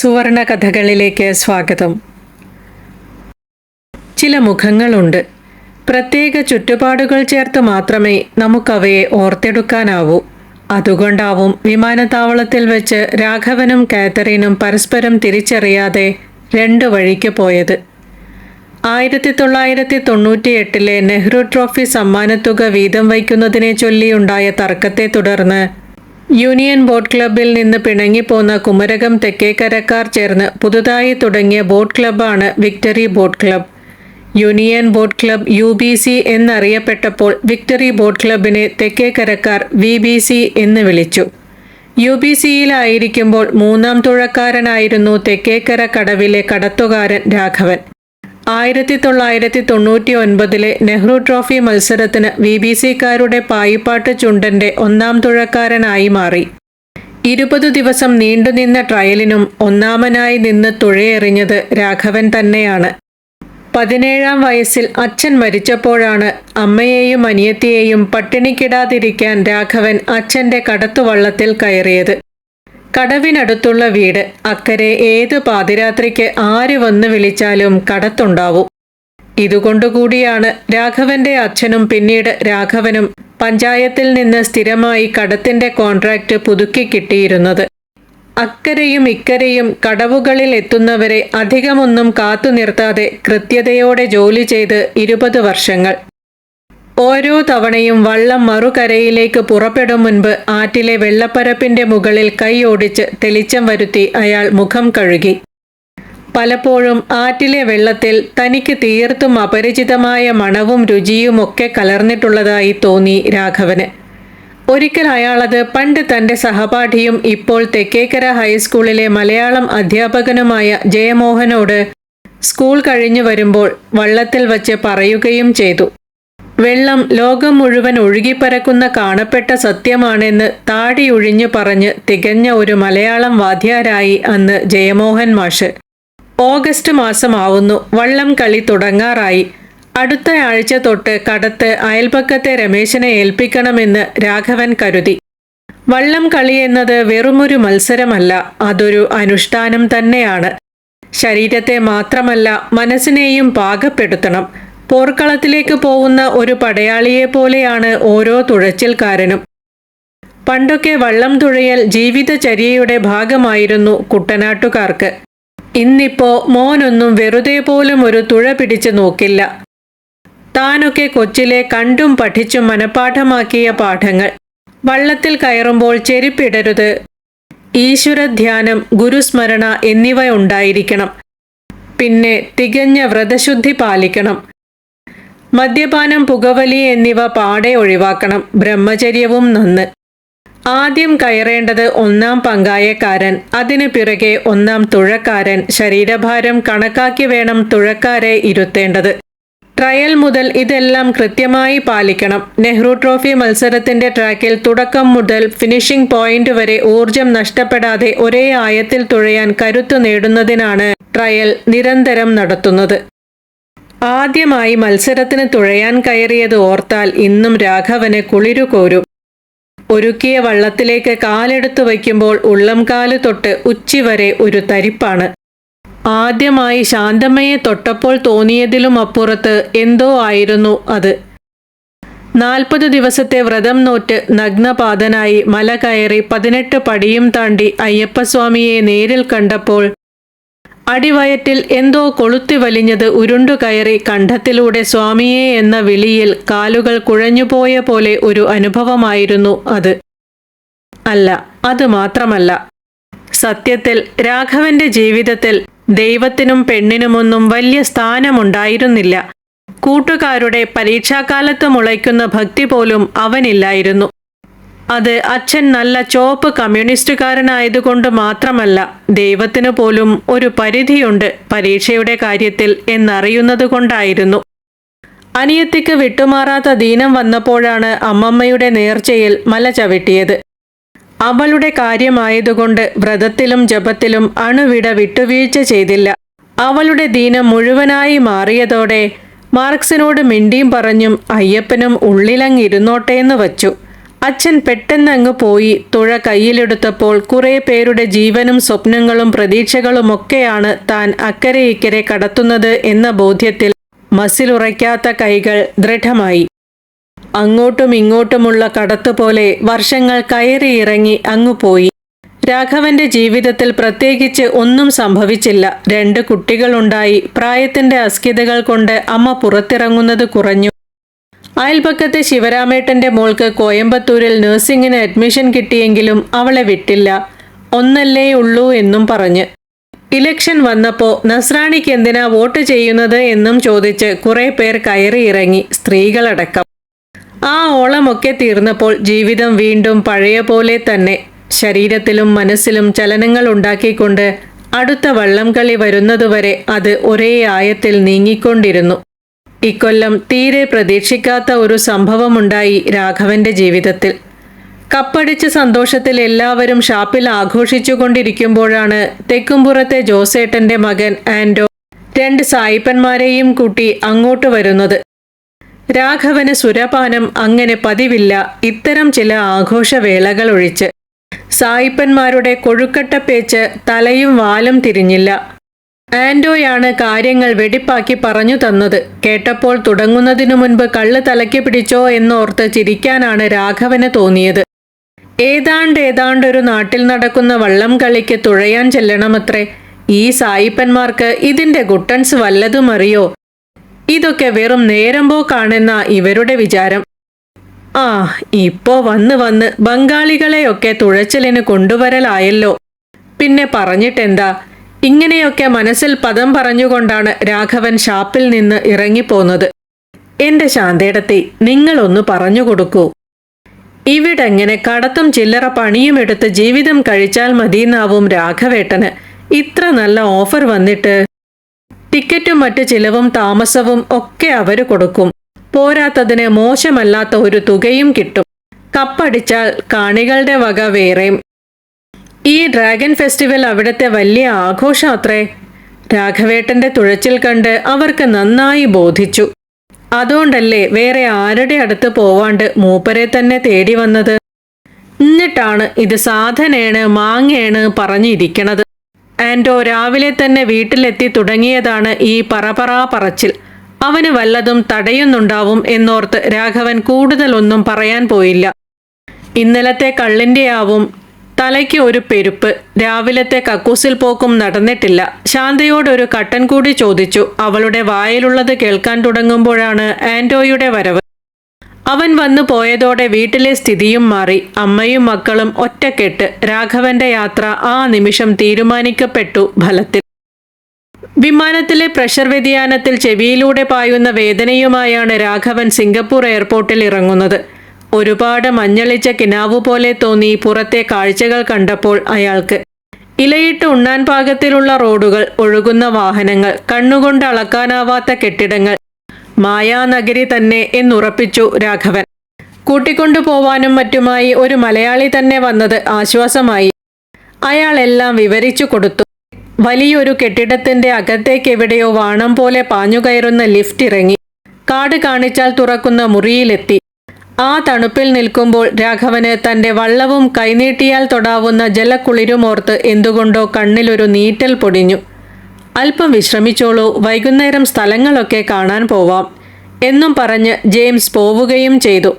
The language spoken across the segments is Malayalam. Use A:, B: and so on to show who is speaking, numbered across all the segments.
A: സുവർണ കഥകളിലേക്ക് സ്വാഗതം. ചില മുഖങ്ങളുണ്ട്. പ്രത്യേക ചുറ്റുപാടുകൾ ചേർത്ത് മാത്രമേ നമുക്കവയെ ഓർത്തെടുക്കാനാവൂ. അതുകൊണ്ടാവും വിമാനത്താവളത്തിൽ വെച്ച് രാഘവനും കാത്തറീനും പരസ്പരം തിരിച്ചറിയാതെ രണ്ടു വഴിക്ക് പോയത്. ആയിരത്തി തൊള്ളായിരത്തി തൊണ്ണൂറ്റി എട്ടിലെ നെഹ്റു ട്രോഫി സമ്മാനത്തുക വീതം വയ്ക്കുന്നതിനെ ചൊല്ലിയുണ്ടായ തർക്കത്തെ തുടർന്ന് യൂണിയൻ ബോട്ട് ക്ലബ്ബിൽ നിന്ന് പിണങ്ങിപ്പോന്ന കുമരകം തെക്കേക്കരക്കാർ ചേർന്ന് പുതുതായി തുടങ്ങിയ boat ക്ലബ്ബാണ് Victory Boat Club Union Boat Club U B C എന്നറിയപ്പെട്ടപ്പോൾ victory boat ക്ലബ്ബിനെ തെക്കേക്കരക്കാർ വി ബി സി എന്ന് വിളിച്ചു. യു ബി സിയിലായിരിക്കുമ്പോൾ മൂന്നാം തുഴക്കാരനായിരുന്നു തെക്കേക്കര കടവിലെ കടത്തുകാരൻ രാഘവൻ. ആയിരത്തി തൊള്ളായിരത്തി തൊണ്ണൂറ്റി ഒൻപതിലെ നെഹ്റു ട്രോഫി മത്സരത്തിന് വി ബി സിക്കാരുടെ പായിപ്പാട്ട് ചുണ്ടന്റെ ഒന്നാം തുഴക്കാരനായി മാറി. ഇരുപത് ദിവസം നീണ്ടുനിന്ന ട്രയലിനും ഒന്നാമനായി നിന്ന് തുഴയെറിഞ്ഞത് രാഘവൻ തന്നെയാണ്. പതിനേഴാം വയസ്സിൽ അച്ഛൻ മരിച്ചപ്പോഴാണ് അമ്മയെയും അനിയത്തിയെയും പട്ടിണിക്കിടാതിരിക്കാൻ രാഘവൻ അച്ഛന്റെ കടത്തുവള്ളത്തിൽ കയറിയത്. കടവിനടുത്തുള്ള വീട്. അക്കരെ ഏത് പാതിരാത്രിക്ക് ആര് വന്ന് വിളിച്ചാലും കടത്തുണ്ടാവും. ഇതുകൊണ്ടുകൂടിയാണ് രാഘവന്റെ അച്ഛനും പിന്നീട് രാഘവനും പഞ്ചായത്തിൽ നിന്ന് സ്ഥിരമായി കടത്തിന്റെ കോൺട്രാക്റ്റ് പുതുക്കി കിട്ടിയിരുന്നത്. അക്കരയും ഇക്കരയും കടവുകളിൽ എത്തുന്നവരെ അധികമൊന്നും കാത്തുനിർത്താതെ കൃത്യതയോടെ ജോലി ചെയ്ത് ഇരുപത് വർഷങ്ങൾ. ഓരോ തവണയും വള്ളം മറുകരയിലേക്ക് പുറപ്പെടും മുൻപ് ആറ്റിലെ വെള്ളപ്പരപ്പിന്റെ മുകളിൽ കൈയോടിച്ച് തെളിച്ചം വരുത്തി അയാൾ മുഖം കഴുകി. പലപ്പോഴും ആറ്റിലെ വെള്ളത്തിൽ തനിക്ക് തീർത്തും അപരിചിതമായ മണവും രുചിയുമൊക്കെ കലർന്നിട്ടുള്ളതായി തോന്നി രാഘവന്. ഒരിക്കൽ അയാളത് പണ്ട് തന്റെ സഹപാഠിയും ഇപ്പോൾ തെക്കേക്കര ഹൈസ്കൂളിലെ മലയാളം അധ്യാപകനുമായ ജയമോഹനോട് സ്കൂൾ കഴിഞ്ഞു വരുമ്പോൾ വള്ളത്തിൽ വച്ച് പറയുകയും ചെയ്തു. വെള്ളം ലോകം മുഴുവൻ ഒഴുകിപ്പരക്കുന്ന കാണപ്പെട്ട സത്യമാണെന്ന് താടിയൊഴിഞ്ഞു പറഞ്ഞ് തികഞ്ഞ ഒരു മലയാളം വാദ്യാരായി അന്ന് ജയമോഹൻ മാഷ്. ഓഗസ്റ്റ് മാസമാവുന്നു വള്ളം കളി തുടങ്ങാറായി. അടുത്ത ആഴ്ച തൊട്ട് കടത്ത് അയൽപക്കത്തെ രമേശനെ ഏൽപ്പിക്കണമെന്ന് രാഘവൻ കരുതി. വള്ളം കളി എന്നത് വെറുമൊരു മത്സരമല്ല അതൊരു അനുഷ്ഠാനം തന്നെയാണ്. ശരീരത്തെ മാത്രമല്ല മനസ്സിനെയും പാകപ്പെടുത്തണം. പോർക്കളത്തിലേക്ക് പോകുന്ന ഒരു പടയാളിയെ പോലെയാണ് ഓരോ തുഴച്ചിൽക്കാരനും. പണ്ടൊക്കെ വള്ളം തുഴയൽ ജീവിതചര്യയുടെ ഭാഗമായിരുന്നു കുട്ടനാട്ടുകാർക്ക്. ഇന്നിപ്പോ മോനൊന്നും വെറുതെ പോലും ഒരു തുഴ പിടിച്ചു നോക്കില്ല. താനൊക്കെ കൊച്ചിലെ കണ്ടും പഠിച്ചും മനഃപ്പാഠമാക്കിയ പാഠങ്ങൾ. വള്ളത്തിൽ കയറുമ്പോൾ ചെരുപ്പിടരുത്. ഈശ്വരധ്യാനം ഗുരുസ്മരണ എന്നിവ ഉണ്ടായിരിക്കണം. പിന്നെ തികഞ്ഞ വ്രതശുദ്ധി പാലിക്കണം. മദ്യപാനം പുകവലി എന്നിവ പാടെ ഒഴിവാക്കണം. ബ്രഹ്മചര്യവും നന്ന്. ആദ്യം കയറേണ്ടത് ഒന്നാം പങ്കായക്കാരൻ അതിനു പിറകെ ഒന്നാം തുഴക്കാരൻ. ശരീരഭാരം കണക്കാക്കി വേണം തുഴക്കാരെ ഇരുത്തേണ്ടത്. ട്രയൽ മുതൽ ഇതെല്ലാം കൃത്യമായി പാലിക്കണം. നെഹ്റു ട്രോഫി മത്സരത്തിന്റെ ട്രാക്കിൽ തുടക്കം മുതൽ ഫിനിഷിംഗ് പോയിന്റ് വരെ ഊർജം നഷ്ടപ്പെടാതെ ഒരേ ആയത്തിൽ തുഴയാൻ കരുത്തു നേടുന്നതിനാണ് ട്രയൽ നിരന്തരം നടത്തുന്നത്. ആദ്യമായി മത്സരത്തിന് തുഴയാൻ കയറിയത് ഓർത്താൽ ഇന്നും രാഘവന് കുളിരുകോരും ഒരുക്കിയ വള്ളത്തിലേക്ക് കാലെടുത്തു വയ്ക്കുമ്പോൾ ഉള്ളംകാൽ തൊട്ട് ഉച്ചിവരെ ഒരു തരിപ്പാണ്. ആദ്യമായി ശാന്തമ്മയെ തൊട്ടപ്പോൾ തോന്നിയതിലും അപ്പുറത്ത് എന്തോ ആയിരുന്നു അത്. നാൽപ്പത് ദിവസത്തെ വ്രതം നോറ്റ് നഗ്നപാതനായി മല കയറി പതിനെട്ട് പടിയും താണ്ടി അയ്യപ്പസ്വാമിയെ നേരിൽ കണ്ടപ്പോൾ അടിവയറ്റിൽ എന്തോ കൊളുത്തി വലിഞ്ഞത് ഉരുണ്ടുകയറി കണ്ഠത്തിലൂടെ സ്വാമിയെ എന്ന വിളിയിൽ കാലുകൾ കുഴഞ്ഞുപോയ പോലെ ഒരു അനുഭവമായിരുന്നു അത്. അല്ല അത് മാത്രമല്ല. സത്യത്തിൽ രാഘവന്റെ ജീവിതത്തിൽ ദൈവത്തിനും പെണ്ണിനുമൊന്നും വലിയ സ്ഥാനമുണ്ടായിരുന്നില്ല. കൂട്ടുകാരുടെ പരീക്ഷാകാലത്ത് മുളയ്ക്കുന്ന ഭക്തി പോലും അവനില്ലായിരുന്നു. അത് അച്ഛൻ നല്ല ചോപ്പ് കമ്മ്യൂണിസ്റ്റുകാരനായതുകൊണ്ട് മാത്രമല്ല ദൈവത്തിനു പോലും ഒരു പരിധിയുണ്ട് പരീക്ഷയുടെ കാര്യത്തിൽ എന്നറിയുന്നത് കൊണ്ടായിരുന്നു അനിയത്തിക്ക് വിട്ടുമാറാത്ത ദീനം വന്നപ്പോഴാണ് അമ്മമ്മയുടെ നേർച്ചയിൽ മല ചവിട്ടിയത്. അവളുടെ കാര്യമായതുകൊണ്ട് വ്രതത്തിലും ജപത്തിലും അണുവിട വിട്ടുവീഴ്ച ചെയ്തില്ല. അവളുടെ ദീനം മുഴുവനായി മാറിയതോടെ മാർക്സിനോട് മിണ്ടിയും പറഞ്ഞും അയ്യപ്പനും ഉള്ളിലങ്ങിരുന്നോട്ടേന്ന് വച്ചു. അച്ഛൻ പെട്ടെന്ന് അങ്ങ് പോയി. തുഴ കയ്യിലെടുത്തപ്പോൾ കുറെ പേരുടെ ജീവനും സ്വപ്നങ്ങളും പ്രതീക്ഷകളുമൊക്കെയാണ് താൻ അക്കരെ ഇക്കരെ കടത്തുന്നത് എന്ന ബോധ്യത്തിൽ മസിലുറയ്ക്കാത്ത കൈകൾ ദൃഢമായി. അങ്ങോട്ടും ഇങ്ങോട്ടുമുള്ള കടത്തുപോലെ വർഷങ്ങൾ കയറിയിറങ്ങി അങ്ങുപോയി രാഘവന്റെ ജീവിതത്തിൽ പ്രത്യേകിച്ച് ഒന്നും സംഭവിച്ചില്ല. രണ്ട് കുട്ടികളുണ്ടായി. പ്രായത്തിന്റെ അസ്കിതകൾ കൊണ്ട് അമ്മ പുറത്തിറങ്ങുന്നത് കുറഞ്ഞു. അയൽപക്കത്തെ ശിവരാമേട്ടന്റെ മോൾക്ക് കോയമ്പത്തൂരിൽ നഴ്സിംഗിന് അഡ്മിഷൻ കിട്ടിയെങ്കിലും അവളെ വിട്ടില്ല. ഒന്നല്ലേ ഉള്ളൂ എന്നും പറഞ്ഞ്. ഇലക്ഷൻ വന്നപ്പോ നസ്രാണിക്ക് എന്തിനാ വോട്ട് ചെയ്യുന്നത് എന്നും ചോദിച്ച് കുറെ പേർ കയറിയിറങ്ങി സ്ത്രീകളടക്കം. ആ ഓളമൊക്കെ തീർന്നപ്പോൾ ജീവിതം വീണ്ടും പഴയ പോലെ തന്നെ. ശരീരത്തിലും മനസ്സിലും ചലനങ്ങൾ ഉണ്ടാക്കിക്കൊണ്ട് അടുത്ത വള്ളം കളി വരുന്നതുവരെ അത് ഒരേ ആയത്തിൽ നീങ്ങിക്കൊണ്ടിരുന്നു. ഇക്കൊല്ലം തീരെ പ്രതീക്ഷിക്കാത്ത ഒരു സംഭവമുണ്ടായി രാഘവന്റെ ജീവിതത്തിൽ. കപ്പടിച്ച സന്തോഷത്തിൽ എല്ലാവരും ഷാപ്പിൽ ആഘോഷിച്ചുകൊണ്ടിരിക്കുമ്പോഴാണ് തെക്കുംപുറത്തെ ജോസേട്ടന്റെ മകൻ ആൻഡോ രണ്ട് സായിപ്പന്മാരെയും കൂട്ടി അങ്ങോട്ട് വരുന്നത്. രാഘവന് സുരപാനം അങ്ങനെ പതിവില്ല ഇത്തരം ചില ആഘോഷവേളകൾ ഒഴിച്ച്. സായിപ്പന്മാരുടെ കൊഴുക്കട്ട പേച്ച് തലയും വാലും തിരിഞ്ഞില്ല. ആൻഡോയാണ് കാര്യങ്ങൾ വെടിപ്പാക്കി പറഞ്ഞു തന്നത്. കേട്ടപ്പോൾ തുടങ്ങുന്നതിനു മുൻപ് കള്ള് തലയ്ക്ക് പിടിച്ചോ എന്നോർത്ത് ചിരിക്കാനാണ് രാഘവന് തോന്നിയത്. ഏതാണ്ട് ഏതാണ്ടൊരു നാട്ടിൽ നടക്കുന്ന വള്ളം കളിക്ക് തുഴയാൻ ചെല്ലണമത്രേ. ഈ സായിപ്പന്മാർക്ക് ഇതിന്റെ ഗുട്ടൻസ് വല്ലതും അറിയോ ഇതൊക്കെ വെറും നേരം പോക്കാണെന്ന ഇവരുടെ വിചാരം. ആ ഇപ്പോ വന്ന് വന്ന് ബംഗാളികളെയൊക്കെ തുഴച്ചിലിന് കൊണ്ടുവരലായല്ലോ. പിന്നെ പറഞ്ഞിട്ടെന്താ? ഇങ്ങനെയൊക്കെ മനസ്സിൽ പദം പറഞ്ഞുകൊണ്ടാണ് രാഘവൻ ഷാപ്പിൽ നിന്ന് ഇറങ്ങിപ്പോന്നത്. എന്റെ ശാന്തേടത്തി നിങ്ങളൊന്ന് പറഞ്ഞു കൊടുക്കൂ. ഇവിടെങ്ങനെ കടത്തും ചില്ലറ പണിയും എടുത്ത് ജീവിതം കഴിച്ചാൽ മതിയെന്നാവും രാഘവേട്ടന്. ഇത്ര നല്ല ഓഫർ വന്നിട്ട്. ടിക്കറ്റും മറ്റു ചിലവും താമസവും ഒക്കെ അവർ കൊടുക്കും. പോരാത്തതിന് മോശമല്ലാത്ത ഒരു തുകയും കിട്ടും. കപ്പടിച്ചാൽ കാണികളുടെ വക വേറെയും ഈ ഡ്രാഗൺ ഫെസ്റ്റിവൽ അവിടുത്തെ വലിയ ആഘോഷം അത്രേ രാഘവേട്ടന്റെ തുഴച്ചിൽ കണ്ട് അവർക്ക് നന്നായി ബോധിച്ചു. അതുകൊണ്ടല്ലേ വേറെ ആരുടെ അടുത്ത് പോവാണ്ട് മൂപ്പരെ തന്നെ തേടി വന്നത്? എന്നിട്ടാണ് ഇത് സാധനേണ് മാങ്ങേണ് പറഞ്ഞിരിക്കണത്. ആൻഡോ രാവിലെ തന്നെ വീട്ടിലെത്തി തുടങ്ങിയതാണ് ഈ പറപറാ പറച്ചിൽ. അവന് വല്ലതും തടയുന്നുണ്ടാവും എന്നോർത്ത് രാഘവൻ കൂടുതലൊന്നും പറയാൻ പോയില്ല. ഇന്നലത്തെ കള്ളിന്റെയാവും തലയ്ക്ക് ഒരു പെരുപ്പ്. രാവിലത്തെ കക്കൂസിൽ പോക്കും നടന്നിട്ടില്ല. ശാന്തയോടൊരു കട്ടൻ കൂടി ചോദിച്ചു അവളുടെ വായിലുള്ളത് കേൾക്കാൻ തുടങ്ങുമ്പോഴാണ് ആൻഡോയുടെ വരവ്? അവൻ വന്നു പോയതോടെ വീട്ടിലെ സ്ഥിതിയും മാറി. അമ്മയും മക്കളും ഒറ്റക്കെട്ട്. രാഘവന്റെ യാത്ര ആ നിമിഷം തീരുമാനിക്കപ്പെട്ടു ഫലത്തിൽ. വിമാനത്തിലെ പ്രഷർ വ്യതിയാനത്തിൽ ചെവിയിലൂടെ പായുന്ന വേദനയുമായാണ് രാഘവൻ സിംഗപ്പൂർ എയർപോർട്ടിൽ ഇറങ്ങുന്നത്. ഒരുപാട് മഞ്ഞളിച്ച കിനാവു പോലെ തോന്നി പുറത്തെ കാഴ്ചകൾ കണ്ടപ്പോൾ അയാൾക്ക്. ഇലയിട്ട് ഉണ്ണാൻ പാകത്തിലുള്ള റോഡുകൾ ഒഴുകുന്ന വാഹനങ്ങൾ കണ്ണുകൊണ്ട് അളക്കാനാവാത്ത കെട്ടിടങ്ങൾ. മായാനഗരി തന്നെ എന്നുറപ്പിച്ചു രാഘവൻ. കൂട്ടിക്കൊണ്ടുപോവാനും മറ്റുമായി ഒരു മലയാളി തന്നെ വന്നത് ആശ്വാസമായി. അയാൾ എല്ലാം വിവരിച്ചു കൊടുത്തു. വലിയൊരു കെട്ടിടത്തിന്റെ അകത്തേക്ക് എവിടെയോ വാണം പോലെ പാഞ്ഞുകയറുന്ന ലിഫ്റ്റ് ഇറങ്ങി. കാട് കാണിച്ചാൽ തുറക്കുന്ന മുറിയിലെത്തി. ആ തണുപ്പിൽ നിൽക്കുമ്പോൾ രാഘവന് തന്റെ വള്ളവും കൈനീട്ടിയാൽ തൊടാവുന്ന ജലക്കുളിരുമോർത്ത് എന്തുകൊണ്ടോ കണ്ണിലൊരു നീറ്റൽ പൊടിഞ്ഞു. അല്പം വിശ്രമിച്ചോളൂ വൈകുന്നേരം സ്ഥലങ്ങളൊക്കെ കാണാൻ പോവാം എന്നും പറഞ്ഞ് ജെയിംസ് പോവുകയും ചെയ്തു.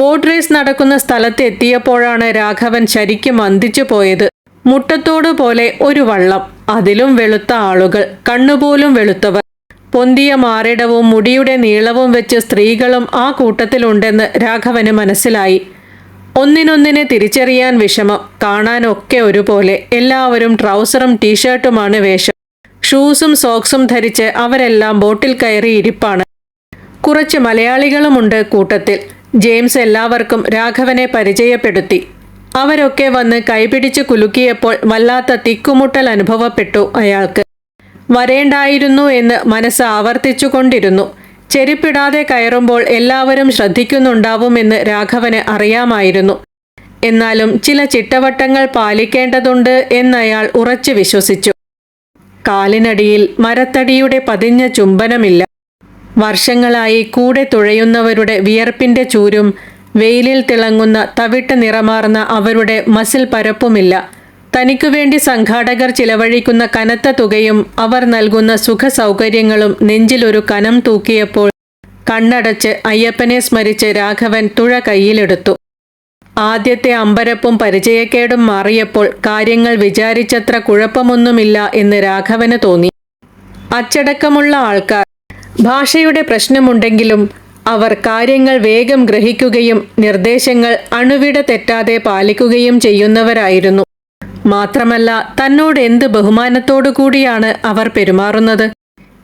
A: ബോട്ട് റേസ് നടക്കുന്ന സ്ഥലത്ത് എത്തിയപ്പോഴാണ് രാഘവൻ ശരിക്കും അന്തിച്ചു പോയത്. മുട്ടത്തോടു പോലെ ഒരു വള്ളം അതിലും വെളുത്ത ആളുകൾ കണ്ണുപോലും വെളുത്തവർ. പൊന്തിയ മാറിടവും മുടിയുടെ നീളവും വെച്ച് സ്ത്രീകളും ആ കൂട്ടത്തിലുണ്ടെന്ന് രാഘവന് മനസ്സിലായി. ഒന്നിനൊന്നിനെ തിരിച്ചറിയാൻ വിഷമം കാണാനൊക്കെ ഒരുപോലെ. എല്ലാവരും ട്രൗസറും ടീഷർട്ടുമാണ് വേഷം. ഷൂസും സോക്സും ധരിച്ച് അവരെല്ലാം ബോട്ടിൽ കയറി ഇരിപ്പാണ്. കുറച്ച് മലയാളികളുമുണ്ട് കൂട്ടത്തിൽ. ജെയിംസ് എല്ലാവർക്കും രാഘവനെ പരിചയപ്പെടുത്തി. അവരൊക്കെ വന്ന് കൈപിടിച്ച് കുലുക്കിയപ്പോൾ വല്ലാത്ത തിക്കുമുട്ടൽ അനുഭവപ്പെട്ടു അയാൾക്ക്. വരേണ്ടായിരുന്നു എന്ന് മനസ്സ് ആവർത്തിച്ചുകൊണ്ടിരുന്നു. ചെരുപ്പിടാതെ കയറുമ്പോൾ എല്ലാവരും ശ്രദ്ധിക്കുന്നുണ്ടാവുമെന്ന് രാഘവന് അറിയാമായിരുന്നു. എന്നാലും ചില ചിട്ടവട്ടങ്ങൾ പാലിക്കേണ്ടതുണ്ട് എന്നയാൾ ഉറച്ചു വിശ്വസിച്ചു. കാലിനടിയിൽ മരത്തടിയുടെ പതിഞ്ഞ ചുംബനമില്ല. വർഷങ്ങളായി കൂടെ തുഴയുന്നവരുടെ വിയർപ്പിന്റെ ചൂരും വെയിലിൽ തിളങ്ങുന്ന തവിട്ട് നിറമാർന്ന അവരുടെ മസിൽ പരപ്പുമില്ല. തനിക്കു വേണ്ടി സംഘാടകർ ചിലവഴിക്കുന്ന കനത്ത തുകയും അവർ നൽകുന്ന സുഖ സൗകര്യങ്ങളും നെഞ്ചിലൊരു കനം തൂക്കിയപ്പോൾ കണ്ണടച്ച് അയ്യപ്പനെ സ്മരിച്ച് രാഘവൻ തുഴ കയ്യിലെടുത്തു. ആദ്യത്തെ അമ്പരപ്പും പരിചയക്കേടും മാറിയപ്പോൾ കാര്യങ്ങൾ വിചാരിച്ചത്ര കുഴപ്പമൊന്നുമില്ല എന്ന് രാഘവന് തോന്നി. അച്ചടക്കമുള്ള ആൾക്കാർ ഭാഷയുടെ പ്രശ്നമുണ്ടെങ്കിലും അവർ കാര്യങ്ങൾ വേഗം ഗ്രഹിക്കുകയും നിർദ്ദേശങ്ങൾ അണുവിട തെറ്റാതെ പാലിക്കുകയും ചെയ്യുന്നവരായിരുന്നു. മാത്രമല്ല തന്നോട് എന്ത് ബഹുമാനത്തോടു കൂടിയാണ് അവർ പെരുമാറുന്നത്.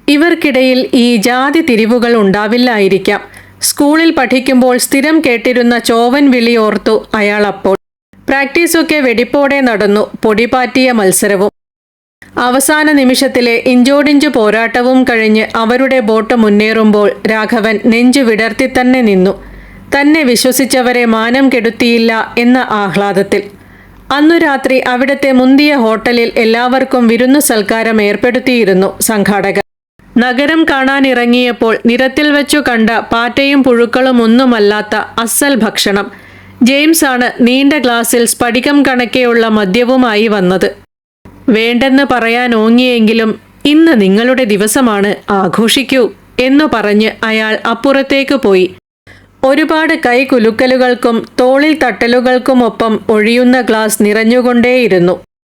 A: ഇവർക്കിടയിൽ ഈ ജാതി തിരിവുകൾ ഉണ്ടാവില്ലായിരിക്കാം. സ്കൂളിൽ പഠിക്കുമ്പോൾ സ്ഥിരം കേട്ടിരുന്ന ചോവൻ വിളി ഓർത്തു അയാൾ അപ്പോൾ. പ്രാക്ടീസൊക്കെ വെടിപ്പോടെ നടന്നു പൊടിപാറ്റിയ മത്സരവും. അവസാന നിമിഷത്തിലെ ഇഞ്ചോടിഞ്ചു പോരാട്ടവും കഴിഞ്ഞ് അവരുടെ ബോട്ട് മുന്നേറുമ്പോൾ രാഘവൻ നെഞ്ചു വിടർത്തി തന്നെ നിന്നു. തന്നെ വിശ്വസിച്ചവരെ മാനം കെടുത്തിയില്ല എന്ന ആഹ്ലാദത്തിൽ. അന്നു രാത്രി അവിടത്തെ മുന്തിയ ഹോട്ടലിൽ എല്ലാവർക്കും വിരുന്നു സൽക്കാരം ഏർപ്പെടുത്തിയിരുന്നു സംഘാടകർ. നഗരം കാണാനിറങ്ങിയപ്പോൾ നിരത്തിൽ വെച്ചു കണ്ട പാറ്റയും പുഴുക്കളും ഒന്നുമല്ലാത്ത അസൽ ഭക്ഷണം. ജെയിംസ് ആണ് നീണ്ട ഗ്ലാസ്സിൽ സ്ഫടികം കണക്കെയുള്ള മദ്യവുമായി വന്നത്. വേണ്ടെന്ന് പറയാൻ ഓങ്ങിയെങ്കിലും ഇന്ന് നിങ്ങളുടെ ദിവസമാണ് ആഘോഷിക്കൂ എന്നു പറഞ്ഞ് അയാൾ അപ്പുറത്തേക്ക് പോയി. ഒരുപാട് കൈകുലുക്കലുകൾക്കും തോളിൽ തട്ടലുകൾക്കുമൊപ്പം ഒഴിയുന്ന ഗ്ലാസ് നിറഞ്ഞുകൊണ്ടേയിരുന്നു.